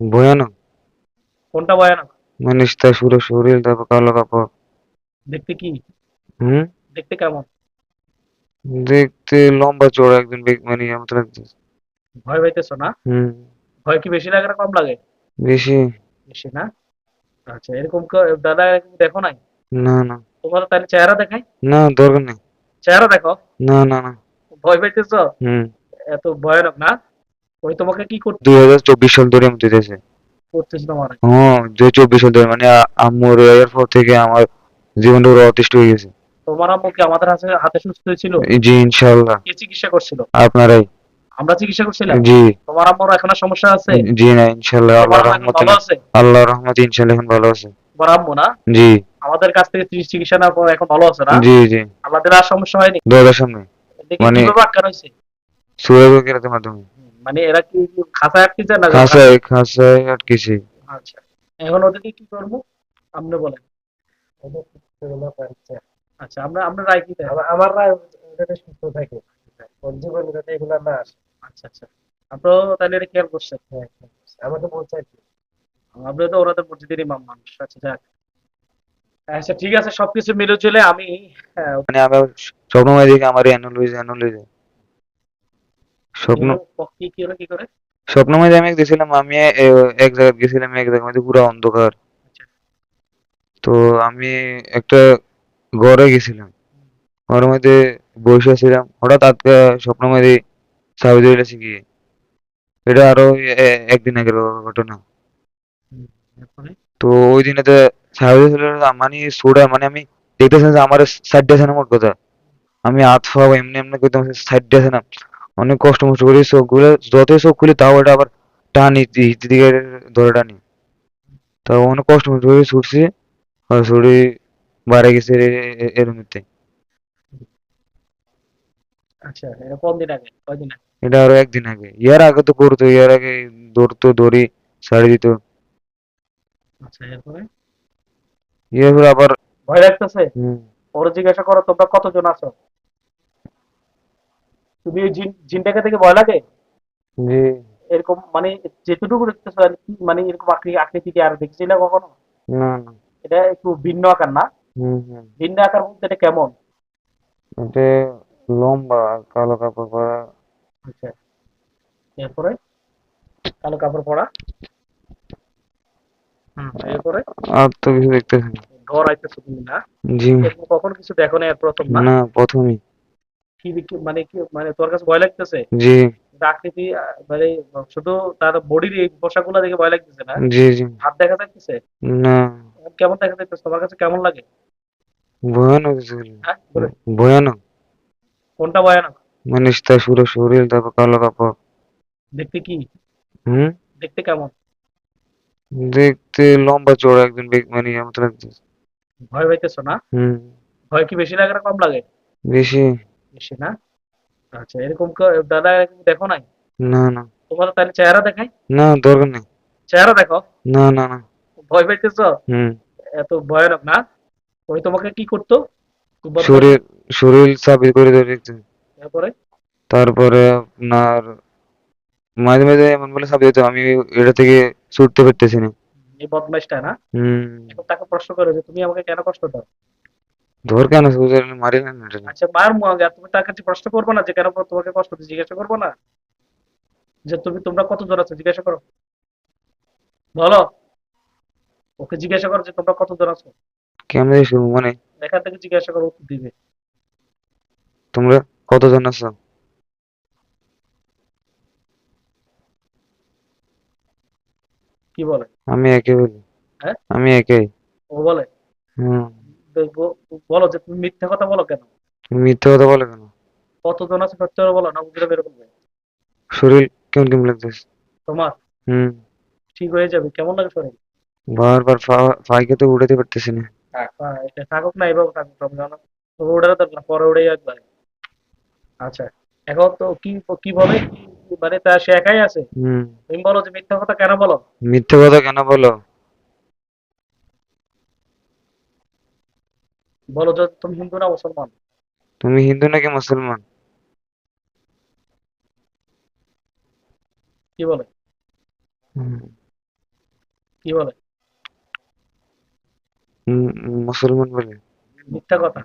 ভয়ানক। কোনটা ভয়ানক? মানে তার পুরো শরীর তারপর কালো কাপড়। দেখতে কি? হুম? দেখতে কেমন? দেখতে লম্বা চড়া একজন মানে আমার তো লাগতেছে ভয় পাইতেছো না? হুম। ভয় কি বেশি লাগে না কম লাগে? বেশি। বেশি না? আচ্ছা এরকম দাদা এরকম দেখো নাই? না না। তোমার তাহলে চেহারা দেখাই? না দরকার নেই। চেহারা দেখো? না না না। ভয় পাইতেছো? হুম। এত ভয়ানক না? ওই তোমাকে কি করতে দুই হাজার চব্বিশ সাল ধরে আমি দিতেছে। করতেছে তোমার হ্যাঁ দুই হাজার চব্বিশ সাল ধরে মানে আম্মুর এর পর থেকে আমার জীবনটা পুরো অতিষ্ঠ হয়ে গেছে। তোমার আম্মু কি আমাদের হাতে হাতে সুস্থ হয়েছিল? জি ইনশাল্লাহ কে চিকিৎসা করছিল? আপনারাই। আমরা চিকিৎসা করছিলাম? জি। তোমার আম্মুর এখন সমস্যা আছে? জি না ইনশাল্লাহ তোমার আল্লাহ আম্মু রহমতে ভালো আছে? আল্লাহ রহমতে ইনশাল্লাহ এখন ভালো আছে। তোমার আম্মু না? জি। আমাদের কাছ থেকে চিকিৎসা- নেওয়ার পর এখন ভালো আছে না? জি জি। আমাদের আর সমস্যা হয়নি? দরজার সামনে। মানে- কীভাবে আটকানো হয়েছে। সুরের কেরাতের মাধ্যমে। মানে এরা কি খাঁচায় আটকেছে না খাসায় খাসায় আটকেছি। আচ্ছা। এখন ওদেরকে কি করব? আপনি বলেন। আচ্ছা আমরা আমরা রায় কি আমার রায় যাতে সুস্থ থাকে। ওর জীবনে যাতে এগুলো না আসে। আচ্ছা আচ্ছা। আপনারাও তাহলে এটা খেয়াল করছেন? হ্যাঁ, আমাকে বলছে আর কি। আমরা তো ওনাদের মসজিদের ইমাম মানুষ। আচ্ছা যাক। আচ্ছা ঠিক আছে সবকিছু মিলে চলে আমি হ্যাঁ, মানে আমি স্বপ্নময় দেখি আমার অ্যানুয়াল হয়েছে অ্যানুয়াল স্বপ্ন কি কি কি করে? স্বপ্নময় আমি গেছিলাম আমি এক জায়গায় গেছিলাম এক মধ্যে পুরো অন্ধকার। তো আমি একটা ঘরে গেছিলাম। ঘরের মধ্যে বসে ছিলাম হঠাৎ আজকে স্বপ্নময় সাউদি গিয়ে এটা আরও একদিন আগের ঘটনা। তো ওই সাউদি আরবে মানে সোডা মানে আমি দেখতেছিলাম যে আমার সাইড আছে না মোট কথা। আমি হাত এমনি এমনি করতাম সাইড আছে না। অনেক কষ্ট মষ্ট করে চোখগুলো যতই চোখ খুলি তাও এটা আবার টানি দিকে ধরে টানি। তাও অনেক কষ্ট মষ্ট করে ছুটছি আর ছুটি বাইরে গেছে এ- এ- এর মধ্যে আচ্ছা এটা আগে? কয়দিন আগে? এটা আরও একদিন আগে। ইয়ার আগে তো করতো ইয়ার আগে ধরতো দড়ি ছাড়ি দিত। আচ্ছা এরপরে? আবার ভয় লাগতেছে? ওরা জিজ্ঞাসা করো তোমরা কতজন আছো? তুমি ওই জিন জিনটাকে থেকে ভয় লাগে জি। এরকম মানে যেটুকু দেখতেছো আর কি মানে এরকম আকৃতি আকৃতি কি আর দেখছিলে কখনো? না না। এটা একটু ভিন্ন আকার না? ভিন্ন আকার বলতে এটা কেমন? এটা লম্বা কালো কাপড় পরা। আচ্ছা। এরপরে? কালো কাপড় পরা। হুম এরপরে? আর তো কিছু দেখতেছি না। ডর আইতেছো তুমি না? জি। কখনো কিছু দেখো না প্রথম না? না প্রথমই। কি মানে কি মানে তোর কাছে ভয় লাগতেছে? জি। আকৃতি মানে শুধু তার বডির এই পোশাকগুলো দেখে ভয় লাগতেছে না? জি জি। হাত দেখা যাচ্ছে না। কেমন দেখা যাচ্ছে তোমার কাছে কেমন লাগে? ভয়ানক হ্যাঁ ভয়ানক। কোনটা ভয়ানক? মানে তার শরীর তারপর কালো কাপড়। দেখতে কি? হুম? দেখতে কেমন? দেখতে লম্বা চড়া একজন মানে ভয় পাইতেছো না? হুম। ভয় কি বেশি লাগে না কম লাগে? বেশি। বেশি না? আচ্ছা এরকম দাদা এরকম দেখো নাই? না না। তোমার তাহলে চেহারা দেখাই? না দরকার নেই। চেহারা দেখো। না না না। ভয় পাইতেছো? হুম। এত ভয়ানক না? ওই তোমাকে কি করতো? শরীর শরীর চাপি করে ধরে দেখতে এরপরে তারপরে আপনার মাঝে মাঝে এমন বলে চাপি দিত আমি এটা থেকে ছুটতে পারতেছি না। এই বদমাইশটা না? হুম। তাকে প্রশ্ন করে যে তুমি আমাকে কেন কষ্ট দাও? ধর কেন মারি না আচ্ছা মায়ের মুখ আর তুমি তার কাছে প্রশ্ন করবে না যে কেন তোমাকে কষ্ট জিজ্ঞাসা করব না? যে তুমি তোমরা কতজন আছো জিজ্ঞাসা করো। বলো। ওকে জিজ্ঞাসা করো যে তোমরা কতজন আছো। কেমন শুরু মানে? এখান থেকে জিজ্ঞাসা করো দিবে। তোমরা কতজন আছো? কি বলে? আমি একে বলি। হ্যাঁ? আমি একাই। ও বলে? হুম। বলো যে তুমি মিথ্যা কথা বলো কেন? মিথ্যে কথা বলে কেন? কতজন আছে সত্যি বলো না বুঝলে বের করবে। শরীর কেমন কেমন লাগতেছে? তোমার? হুম। ঠিক হয়ে যাবে কেমন লাগে শরীর? বারবার ফাইকে তো উঠাতে পারতেছি না। হ্যাঁ, এটা থাকুক না এভাবে থাকুক তুমি জানো। তো ওটার দরকার না, পরে উড়ে একবার আচ্ছা এখন তো কি কি বলে? মানে তা সে একাই আছে? হুম। তুমি বলো যে মিথ্যা কথা কেন বলো? মিথ্যে কথা কেন বলো? বলো যে তুমি হিন্দু না মুসলমান? তুমি হিন্দু নাকি মুসলমান? কি বলে। কি বলে? মুসলমান বলে। মিথ্যা কথা।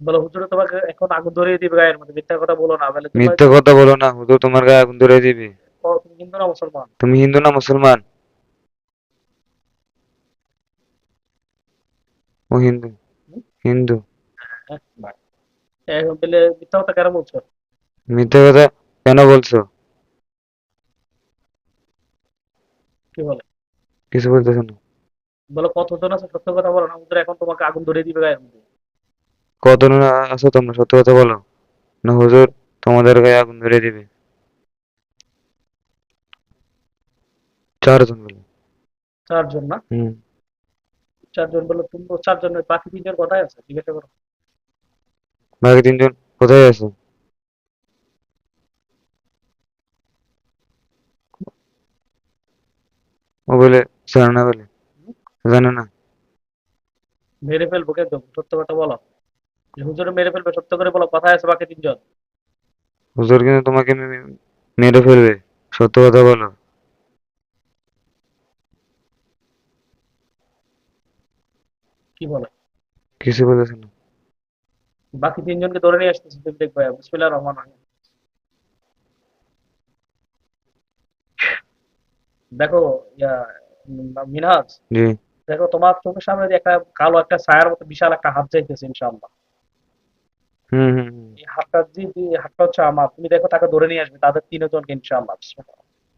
বলো হুজুরে তোমাকে এখন আগুন ধরিয়ে দিবে গায়ের মধ্যে। মিথ্যা কথা বলো না বলে মিথ্যে কথা বলো না হুজুর তোমার গায়ে আগুন ধরে দিবে। তুমি হিন্দু না মুসলমান? তুমি হিন্দু না মুসলমান? ও হিন্দু। হিন্দু। এখন বলে মিথ্যা কথা কেন বলছো? মিথ্যে কথা কেন বলছো? কি বলে? কিছু বলতেছো না। বলো কতজন আছে? সত্য কথা বলো না এখন তোমাকে আগুন ধরিয়ে দিবে মধ্যে। কতজন আছো তোমরা? সত্য কথা বলো। না হুজুর তোমাদের গায়ে আগুন ধরে দিবে। চারজন বলে। চারজন না? হুম। চারজন বলো তুমি চারজন বাকি তিনজন কোথায় আছে? জিজ্ঞাসা করো। বাকি তিনজন কোথায় আছে? ও বলে জানে না বলে। জানে না। মেরে ফেলব কিন্তু সত্য কথা বলো। হুজুরে মেরে ফেলবে সত্য করে বলো কোথায় আছে বাকি তিনজন? হুজুর কিন্তু তোমাকে মেরে ফেলবে। সত্য কথা বলো। কি বলে? কিছু বলেছে না। বাকি তিনজনকে ধরে নিয়ে আসতেছি তুমি দেখবে বিসমিল্লাহির রহমানির রহিম। দেখো মিনহাজ জি। দেখো তোমার চোখের সামনে দিয়ে একটা কালো একটা ছায়ার মতো বিশাল একটা হাত যাইতেছে ইনশাআল্লাহ। হুম হাতটা যে যে হাতটা হচ্ছে আমার। তুমি দেখো তাকে ধরে নিয়ে আসবে তাদের তিনজনকে ইনশাআল্লাহ।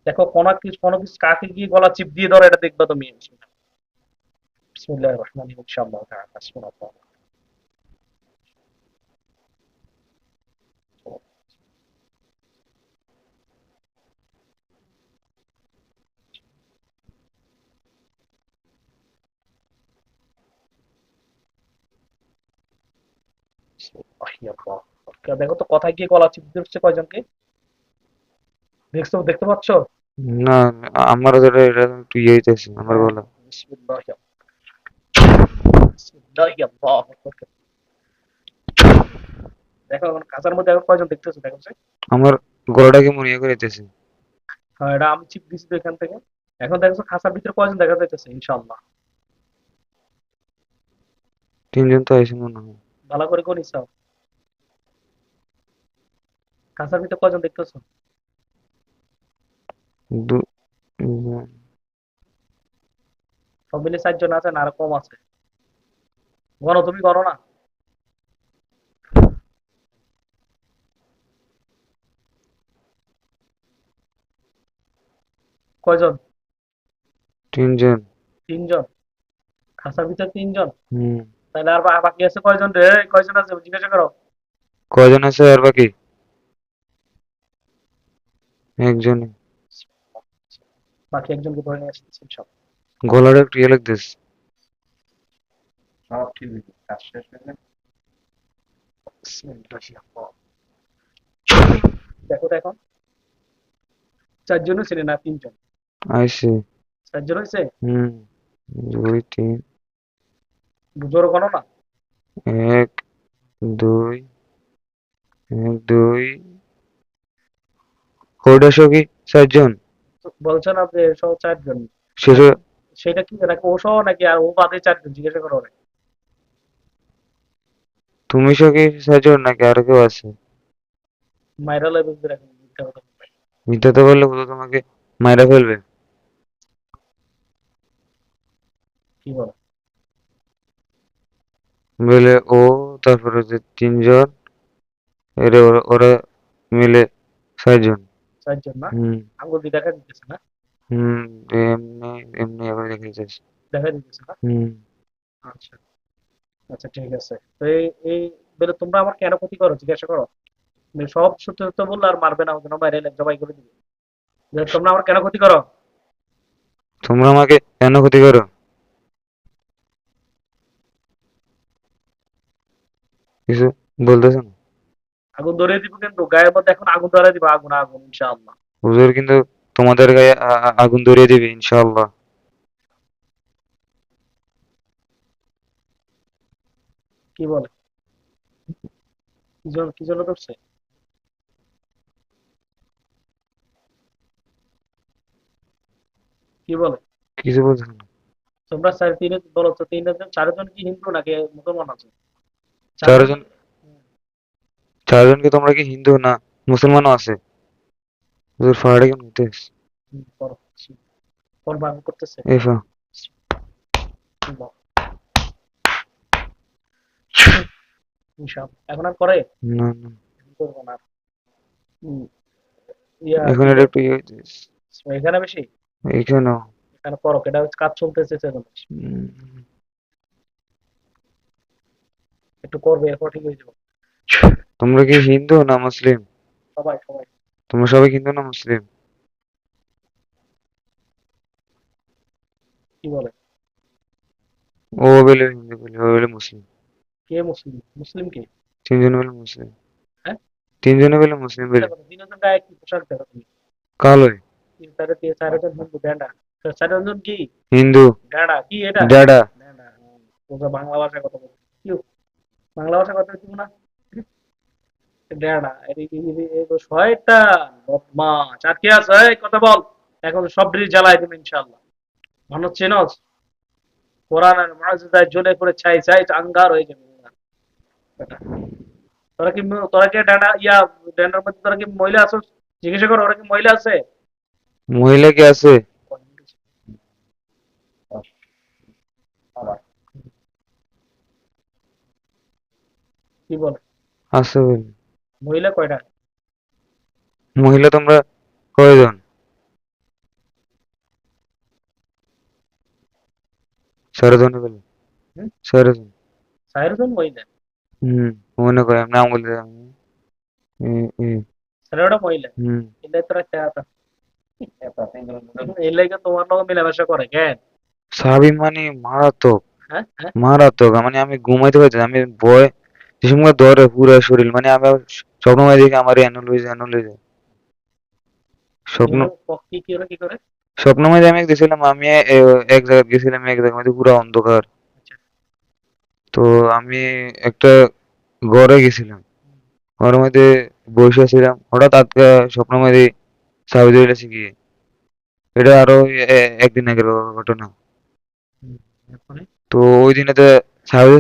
দেখো কোন কিছু কোন কিছু কাকে গিয়ে গলা চিপ দিয়ে ধরো এটা দেখবে তুমি বিসমিল্লাহ বিসমিল্লাহির রহমানির রহিম ইনশাআল্লাহ তাআলা বিসমিল্লাহ বিসমিল্লাহির রহমানির রহিম। দেখো তো কথায় গিয়ে গলা চিপ দিচ্ছে কয়জনকে? দেখছ দেখতে পাচ্ছ? না আমার যেটা এটা ইয়ে হইতেছে আমার গলা বিসমিল্লাহির বিসমিল্লাহির রহমানির রহিম। দেখো এখন কাঁচার মধ্যে এখন কয়জন দেখতেছো? দেখো আমার গলাটাকে মরিয়া করে দিতেছে হ্যাঁ এটা আমি চিপ দিছি এখান থেকে। এখন দেখছ খাঁচার ভিতরে কয়জন দেখা যাইতেছে? ইনশাআল্লাহ। তিনজন তো আইসে মনে হয়। ভালো করে কোন হিসাব খাঁচার ভিতরে কয়জন দেখতেছো? সব মিলে চারজন আছে না আরও কম আছে। গণো তুমি গণো না। কয়জন? তিনজন। তিনজন। খাঁচার ভিতরে তিনজন? হুম। তাহলে আর বাকি আছে কয়জন রে? কয়জন আছে? জিজ্ঞাসা করো। কয়জন আছে আর বাকি? একজন বাকি একজনকে ধরে নিয়ে আসতেছি সব। গলাটা একটু ইয়ে লাগতেছে। সব ঠিক হয়েছে কাজ শেষ হয়ে দেখো তো এখন চারজন ছিলেন না তিনজন আইসে চারজন হয়েছে হুম দুই তিন জোর না এক দুই এক দুই কয়টা কি চারজন বলছেন আপনি সহ চারজন শেষে সেটা কি নাকি ও সহ নাকি আর ও বাদে চারজন জিজ্ঞাসা করো তুমি সকি চারজন নাকি আর কেউ আছে? মাইরা রাখেন মিথ্যা তো বললে তো তোমাকে মাইরা ফেলবে? কি বলো? বলে ও তারপরে যে তিনজন এরে ওরা মিলে চারজন। চারজন না? হুম। আঙ্গুল দিয়ে দেখা দিতেছে না? হুম এমনি এমনি আবার দেখে যাচ্ছে দেখা দিতেছে না? হুম। আচ্ছা। আচ্ছা ঠিক আছে। তো এই বলে তোমরা আমার কেন ক্ষতি করো? জিজ্ঞাসা করো। সব সত্য সত্য বললে আর মারবে না ওদের বাইরে জবাই করে দিবে। তোমরা আমার কেন ক্ষতি করো? তোমরা আমাকে কেন ক্ষতি করো? কিছু বলতেছেন আগুন ধরিয়ে দিব কিন্তু গায়ের মধ্যে এখন আগুন ধরিয়ে দিব আগুন আগুন ইনশাআল্লাহ। হুজুর কিন্তু তোমাদের গায়ে আগুন ধরিয়ে দিবে ইনশাআল্লাহ। কি বলে? কি জন্য কি জন্য ধরছে কি বলে? কিছু তোমরা চার তিনে বলো তো তিনজন চারজন কি হিন্দু নাকি মুসলমান আছে? চারজন চারজন কি তোমরা কি হিন্দু না মুসলমানও আছে? হুজুর ফাড়ে কেন হইতেছ করো করতেছে। এফা এখন আর করে? না না। করব না। হুম, ইয়া। এখন এটা একটু ইয়ে এখানে বেশি? এখানে এটা হচ্ছে কাজ চলতেছে সেজন্য বেশি। উম, একটু করবে এরপর ঠিক হয়ে যাবে। তোমরা কি হিন্দু না মুসলিম? সবাই সবাই। তোমরা সবাই হিন্দু না মুসলিম? কি বলে? ও বলে হিন্দু বলে ও বলে মুসলিম। কে মুসলিম? মুসলিম কে? তিনজন বলে মুসলিম। হ্যাঁ? তিনজনে বলে মুসলিম বলে দিনজন গায়ে কি? পোশাক দেখো তুমি কালোই চারজন হিন্দু কি? হিন্দু। কি এটা? তোমরা বাংলা ভাষায় কথা বলো। কি বাংলা ভাষায় কথা বলছি না? ড্যান্ডা এই শয়তান বদমাশ। আর কি আছে? এই কথা বল। এখন সব ড্রিল জ্বালাই তুমি ইনশাআল্লাহ। মানুষ চেনস কোরআনের মর্যাদায় জ্বলে পড়ে ছাই ছাই আঙ্গার হয়ে যাবে। তোরা কি তোরা কি ডান্ডা ইয়া ডান্ডার মধ্যে তোরা কি মহিলা আছো? জিজ্ঞাসা করো ওরা কি মহিলা আছে? মহিলা কি আছে? কি বল? আছে বলে। মহিলা কয়টা? মহিলা তোমরা কয়জন? চারজন বলে। হুম? চারজন। চারজন মহিলা? হুম মনে করে নাম বলতে ছেলেটা মহিলা হুম এলে তোরা খেয়াতা এই লাগে তোমার লগে মেলামেশা করে কেন সাবি মানে মারাত্মক মারাত্মক মানে আমি ঘুমাইতে পারছি আমি বয় সময় ধরে পুরো শরীর মানে আমি স্বপ্ন দেখি আমার অ্যানুল হয়ে যায় অ্যানুল হয়ে যায় স্বপ্ন কি করে কি করে স্বপ্ন মধ্যে আমি গেছিলাম আমি এক জায়গায় গেছিলাম এক জায়গায় পুরো অন্ধকার। তো আমি একটা ঘরে গেছিলাম। ঘরের মধ্যে বসে ছিলাম হঠাৎ আজকে স্বপ্ন মধ্যে সাউদি এসে গিয়ে এটা আরও একদিন আগের ঘটনা। তো ওই দিনেতে সাউদি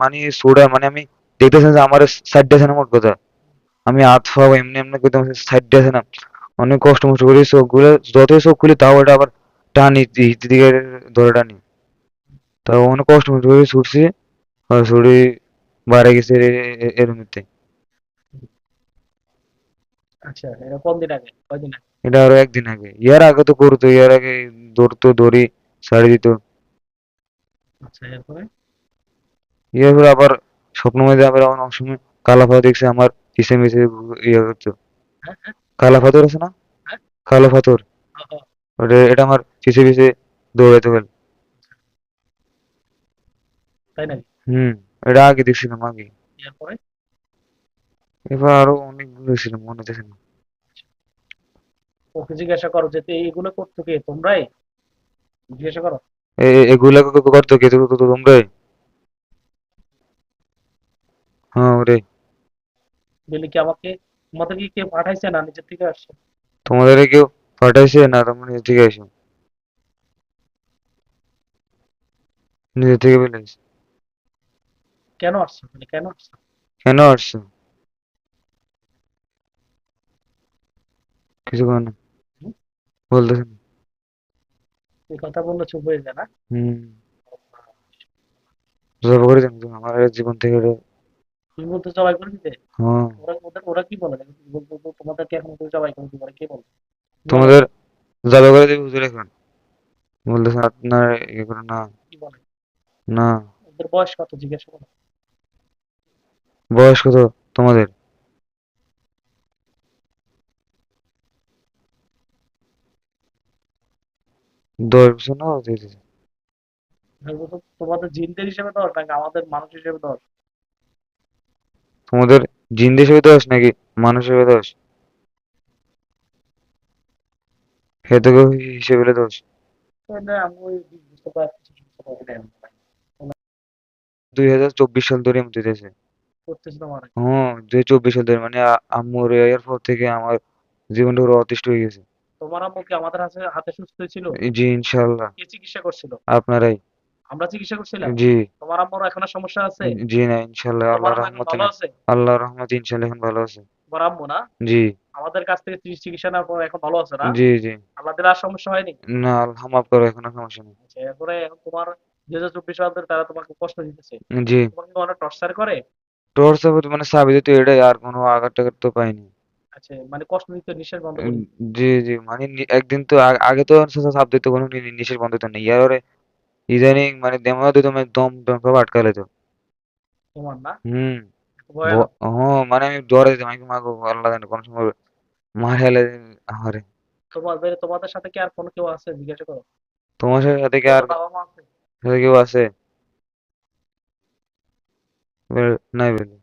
মানে সোডা মানে আমি দেখতেছেন যে আমার সাইড আছে না মোট কথা। আমি হাত ফাও এমনি এমনি করতে সাইড আছে না। অনেক কষ্ট মষ্ট করে চোখগুলো যতই চোখ খুলি তাও এটা আবার টানি দিকে ধরে টানি। তাও অনেক কষ্ট মষ্ট করে, ছুটছি। ছুটি বাইরে গেছে এর মধ্যে আচ্ছা এটা কোন দিন আগে কয়দিন আগে এটা আরও একদিন আগে ইয়ার আগে তো করতো ইয়ার আগে ধরতো দড়ি ছাড়ি দিত আচ্ছা আবার স্বপ্ন মধ্যে আবার অনেক সময় কালা পাথর দেখছে আমার পিছে মিছে ইয়ে করতো কালা পাথর আছে না? কালো এটা আমার পিছে পিছে গেল তাই হুম এটা আগে দেখছিলাম আগে। এরপরে? এবার আরও অনেকগুলো ছিল মনে না ওকে জিজ্ঞাসা করো যে করতো কে? তোমরাই? জিজ্ঞাসা করো। এগুলা করতো কে? তো তোমরাই? হ্যাঁ ওরে। বলি কি আমাকে? তোমাদের কি কে পাঠাইছে না নিজের থেকে আসছে? তোমাদের কেউ পাঠাইছে না তোমরা নিজে থেকে আইসো নিজে থেকে বেলাইছো কেন আসছে? মানে কেন আসছে? কেন আসছো? কিছু কেন হুম? বলতেছে না এই কথা বললে চুপ হয়ে যায় না? হুম। জব করে জানো আমার জীবন থেকে তুমি বলতে জবাই করে দিতে হ্যাঁ। ওরা ওদের ওরা কি বলে? বল, তোমাদেরকে এখন জবাই করে দিবে কি বলে? তোমাদের জব করে দেবে হুজুর এখন। বলতেছে আপনার করে না। কি বলে? না। ওদের বয়স কত? জিজ্ঞাসা করো। বয়স কত তোমাদের? দশ বছর না? তোমাদের জিনদের হিসেবে দশ নাকি আমাদের মানুষ হিসেবে দশ? তোমাদের জিন হিসেবে দোষ নাকি মানুষ হিসেবে হেতু হিসেবে না। দুই হাজার চব্বিশ সাল ধরে দিতেছে করতেছি তোমার হ্যাঁ দুই চব্বিশ সাল মানে আম্মুর এর পর থেকে আমার জীবনটা পুরো অতিষ্ঠ হয়ে গেছে। তোমার আম্মু কি আমাদের হাতে হাতে সুস্থ ছিল জি ইনশাল্লাহ কে চিকিৎসা করছিল? আপনারাই। আমরা চিকিৎসা করছিলাম? জি। তোমার আম্মুর এখন সমস্যা আছে? জি না ইনশাল্লাহ আল্লাহর রহমতে আল্লাহর রহমতে ইনশাল্লাহ এখন ভালো আছে। তোমার আম্মু না? জি। আমাদের কাছ থেকে চিকিৎসা- নেওয়ার পর এখন ভালো আছে না? জি জি। আল্লাহ দিলে আর সমস্যা হয়নি? না মাফ করো এখন সমস্যা নেই। আচ্ছা এরপরে তোমার দুই হাজার চব্বিশ সালের তারা তোমাকে কষ্ট দিতেছে। জি। তোমাকে অনেক টর্চার করে? তোর সাথে মানে সাবিত তো এটাই আর কোনো আঘাত টাঘাত তো পাইনি। আচ্ছা মানে কষ্ট দিতে নিঃশ্বাস বন্ধ করে উম, জি জি মানে নি- একদিন তো আ- আগে তো সাপ দিত কোনো নি- নিঃশ্বাস বন্ধ হতো না ইয়ার ইদানিং মানে দেমা দিত মানে দম দম সব তোমার না? হুম। হ্যাঁ মানে আমি যেতাম আমি মাগো আল্লাহ জানে কোন সময় মার হেলে আমারে তোমাদের তোমাদের সাথে কি আর কোনো কেউ আছে জিজ্ঞাসা করো? তোমার সাথে কি আর তোমার বাবা মা আছে? সাথে কেউ আছে? নাই বলে।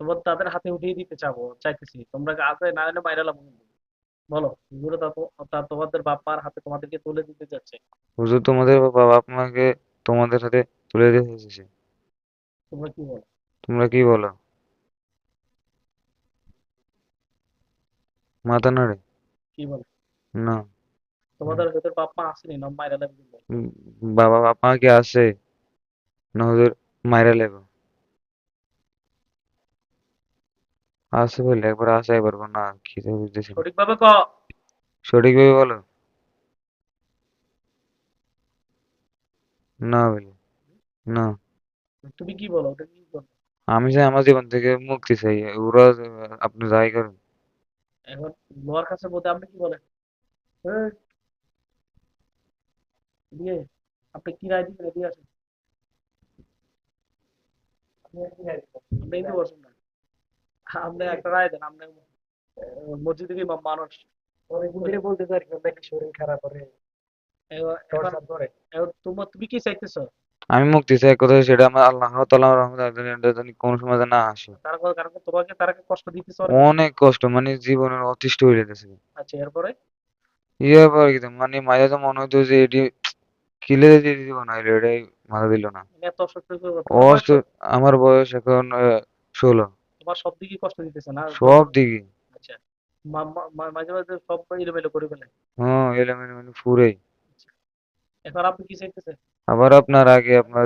তোমার তাদের হাতে উঠিয়ে দিতে চাবো চাইতেছি। তোমরা আছে না হলে মাইরালাম বলো এগুলো তা তোমাদের বাপার হাতে তোমাদেরকে তুলে দিতে যাচ্ছে। হুজুর তোমাদের বাবা বাপ মাকে তোমাদের সাথে তুলে দিতে এসেছে তোমরা কি বলো? তোমরা কি বলো? মাথা নাড়ে। কি বলো? না। তোমাদের ওদের বাপ মা আসেনি না মাইরালাম উম, বাবা বাপ মা কি আছে না হুজুর মাইরা লেগো আছে বলে একবার আছে একবার না কি তো বুঝতেছি না। সঠিকভাবে ক। সঠিকভাবে বলো। না বলে না। তুমি কি বলো ওটা কি বলো? আমি চাই আমার জীবন থেকে মুক্তি চাই ওরা আপনি যাই করেন। এখন লোয়ার কাছে বলতে আপনি কি বলেন? এই, দিয়ে আপনি কি রায় দিবেন? এদিকে আসেন। আপনি কি রায় দিবেন? আপনি এদিকে বসুন না। আপনি একটা রায় দেন আপনি মসজিদের ইমাম মানুষ অনেকদিন বলতে পারি নাকি শরীর খারাপ করে। তুমি কি চাইতেছো? আমি মুক্তি চাই কোথায় সেটা আমার আল্লাহ তাআলা রহমত জানি কোন সময় না আসে। তারা কারণ তোমাকে তারা কষ্ট দিতেছে অনেক? কষ্ট মানে জীবনের অতিষ্ঠ হয়ে যেতেছে। আচ্ছা এরপরে? ইয়ে পরে কি মানে মাঝে তো মনে হতো যে এটি কিলে দিয়ে দিব না এটাই মাথা দিল না। মানে আমার বয়স এখন আহ, ষোলো। তোমার সব দিকে কষ্ট দিতেছে না সব দিকে। আচ্ছা মাঝে মাঝে সব এলোমেলো করে ফেলে। হ্যাঁ এলোমেলো মানে পুরেই। এখন আপনি কি চাইতেছেন? আবার আপনার আগে আপনার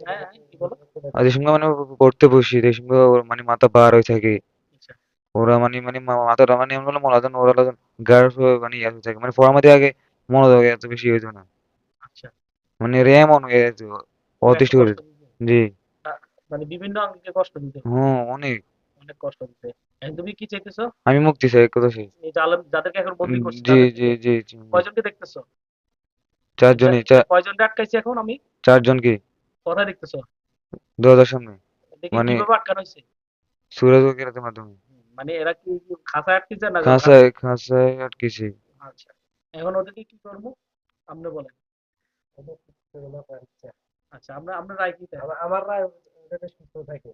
হ্যাঁ হ্যাঁ, কি বলো? আর যে সময় মানে পড়তে বসি ওর মানে মাথা বার হয়ে থাকে। আচ্ছা। ওরা মানে মানে মাথাটা মানে এমন হলো মলাদন ওরা লাগন গার্ড মানে ইয়ে থাকে। মানে পড়ার মধ্যে আগে মনোযোগ এত বেশি হইতো না। আচ্ছা। মানে র্যাম অন হয়ে যেত অতিষ্ঠ করে। জি। মানে বিভিন্ন অঙ্গকে কষ্ট দিতে হ্যাঁ। অনেক। অনেক কষ্ট দিতে এখন তুমি কি চাইতেছো? আমি মুক্তি চাই কথা সেই এই জালেম যাদেরকে এখন বন্দি করছে জি তাদেরকে জি জি জি। কয়জনকে দেখতেছো? চারজনই চা- কয়জনকে আটকাইছি এখন আমি? চারজন কি কোথায় দেখতেছো? দরজার সামনে। দেখি মানে- কীভাবে আটকানো হয়েছে। সুরাজ কেরাতের মাধ্যমে। মানে এরা কি খাঁচায় আটকেছে না খাঁচায় খাঁচায় আটকেছি। আচ্ছা এখন ওদেরকে কি করব? আপনি বলেন। আচ্ছা আমরা আমরা রায় কি আমার রায় যাতে সুস্থ থাকে।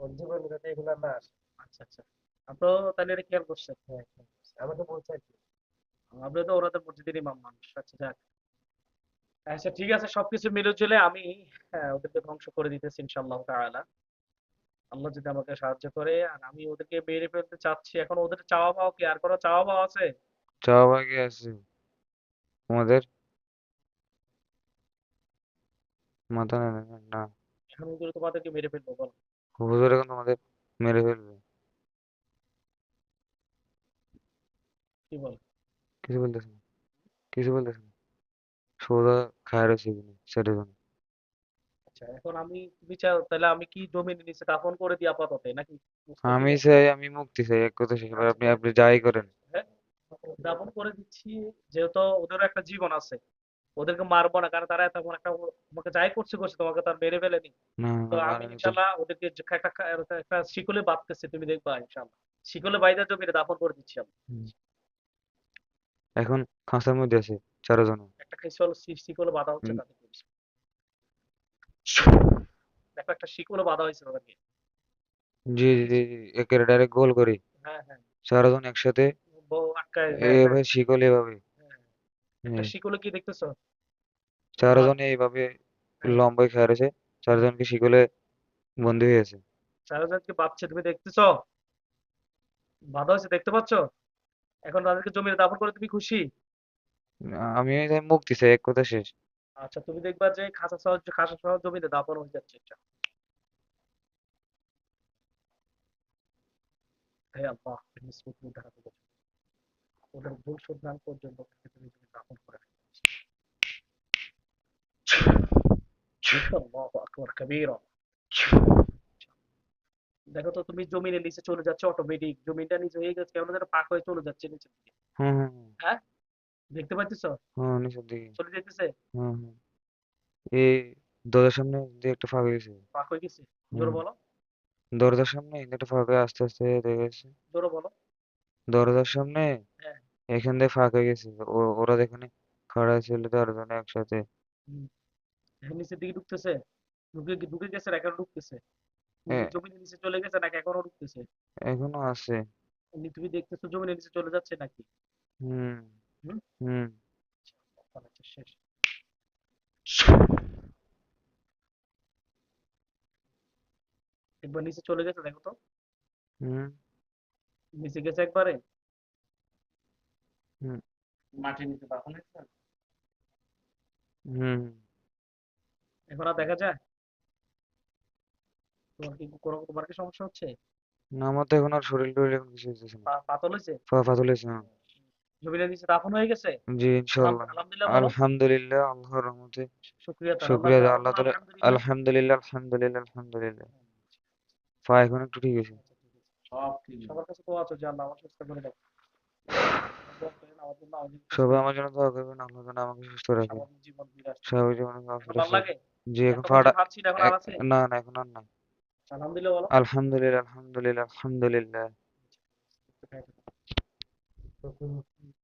ওর জীবনে যাতে এগুলা না আসে। আচ্ছা আচ্ছা। আপনারা তাহলে এটা খেয়াল করছেন? হ্যাঁ, আমাকে বলছে আর কি। আপনি তো ওরা তো মসজিদের মানুষ। আচ্ছা যাক। আচ্ছা ঠিক আছে সবকিছু মিলে চলে আমি হ্যাঁ, ওদেরকে ধ্বংস করে দিতেছি ইনশাআল্লাহ তাআলা। আল্লাহ যদি আমাকে সাহায্য করে আর আমি ওদেরকে মেরে ফেলতে চাচ্ছি। এখন ওদের চাওয়া পাওয়া কি? আর কোনো চাওয়া পাওয়া আছে? চাওয়া বাকি আছে? তোমাদের? মাথা না। এখন ওদের তোমাদেরকে মেরে ফেলব বলো। হুজুর এখন তোমাদের মেরে ফেলবে। কি বল? কিছু বলতেছে না কিছু বলতেছে না সোজা সেটার জন্য আচ্ছা এখন আমি তুমি চাও তাহলে আমি কি জমি নিচে দাফন করে দিই আপাতত নাকি আমি? চাই আমি মুক্তি চাই এক কথা শেষ এবার আপনি আপনি যাই করেন। হ্যাঁ দাফন করে দিচ্ছি যেহেতু ওদেরও একটা জীবন আছে। ওদেরকে মারবো না কারণ তারা তেমন একটা আমাকে যাই করছে করছে তোমাকে তার মেরে ফেলেনি। না তো আমি ইনশাল্লাহ ওদেরকে একটা শিকলে বাঁধতেছে তুমি দেখবা ইনশাল্লাহ। শিকলে বাইদা জমিতে দাফন করে দিচ্ছি আমি। এখন খাঁচার মধ্যে আছে চারজন একটা শিকল শিকলে বাঁধা হচ্ছে হুম। তাদেরকে দেখো একটা শিকলে বাঁধা হয়েছে তাদেরকে। জি জি জি জি, ডাইরেক্ট গোল করি। হ্যাঁ হ্যাঁ। চারজন একসাথে এভাবে শিকল এভাবে। একটা শিকলে কি দেখতেছো? চারজন এইভাবে লম্বাই খায় রয়েছে চারজনকে শিকলে বন্দি হয়ে আছে চারজনকে বাঁধছে তুমি দেখতেছো? বাধা হয়েছে দেখতে পাচ্ছ? এখন তাদেরকে জমিতে দাফন করে তুমি খুশি? আমি তাই মুক্তি চাই এক কথা শেষ। আচ্ছা তুমি দেখবা যে খাসা সহ খাসা সহ জমিতে দাফন হয়ে যাচ্ছে হে আল্লাহ তুমি সুখ উদ্ধার করো ওদের ভুল শুধরান পর্যন্ত তুমি তুমি দাফন করে দেখো তো তুমি জমিনের নিচে চলে যাচ্ছে অটোমেটিক জমিনটা নিচে হয়ে গেছে কেমন যেন পাক হয়ে চলে যাচ্ছে নিচের দিকে। হ্যাঁ? দেখতে পাচ্ছিস? নিচের দিকে। চলে যেতেছে এই দরজার সামনে দিয়ে একটা ফাঁকা গেছে। পাক হয়ে গেছে? জোরে বলো। দরজার সামনে একটা ফাঁকা আস্তে আস্তে হয়ে গেছে। জোরে বলো। দরজার সামনে হ্যাঁ। এখান দিয়ে ফাঁক হয়ে গেছে। ও- ওরা যেখানে খাড়া ছিল চারজনে একসাথে। এখন নিচের দিকে ঢুকতেছে। ঢুকে ঢুকে গেছে না এখনও ঢুকতেছে? হ্যাঁ। জমিনের নিচে চলে গেছে নাকি এখনও ঢুকতেছে? এখনও আছে। এমনি তুমি দেখতেছো নিচে চলে যাচ্ছে নাকি? হুম। হুম? হুম। শেষ একবার নিচে চলে গেছে দেখো তো। হুম। নিচে গেছে একবারে। হুম। মাটির নিচে দাফন হয়েছে হুম। এখন আর দেখা যায়? তোমার কি কোনো তোমার কি সমস্যা হচ্ছে? না আমার তো এখন আর শরীর টরীর এখন কিছু হইতেছে না। পা- পাতল হয়েছে? পা পাতল হয়েছে না জমিনের নিচে দাফন হয়ে গেছে? জি আলহামদুলিল্লাহ বলো আলহামদুলিল্লাহ আল্লাহর রহমতে। শুকরিয়া তার শুকরিয়া আল্লাহ আল্লাহ তাআলা আলহামদুলিল্লাহ আলহামদুলিল্লাহ আলহামদুলিল্লাহ আলহামদুলিল্লাহ। পা এখন একটু ঠিক আছে সব ঠিক। সবার কাছে দোয়া আছে যে আল্লাহ আমার সুস্থ করে দাও সবাই আমার জন্য দোয়া করবেন আল্লাহ যেন আমাকে সুস্থ রাখে। স্বাভাবিক জীবন জি এখন ফাটা না, এখন আর আছে? না এখন আর না আলহামদুলিল্লাহ বলো। আলহামদুলিল্লাহ আলহামদুলিল্লাহ আলহামদুলিল্লাহ। তখন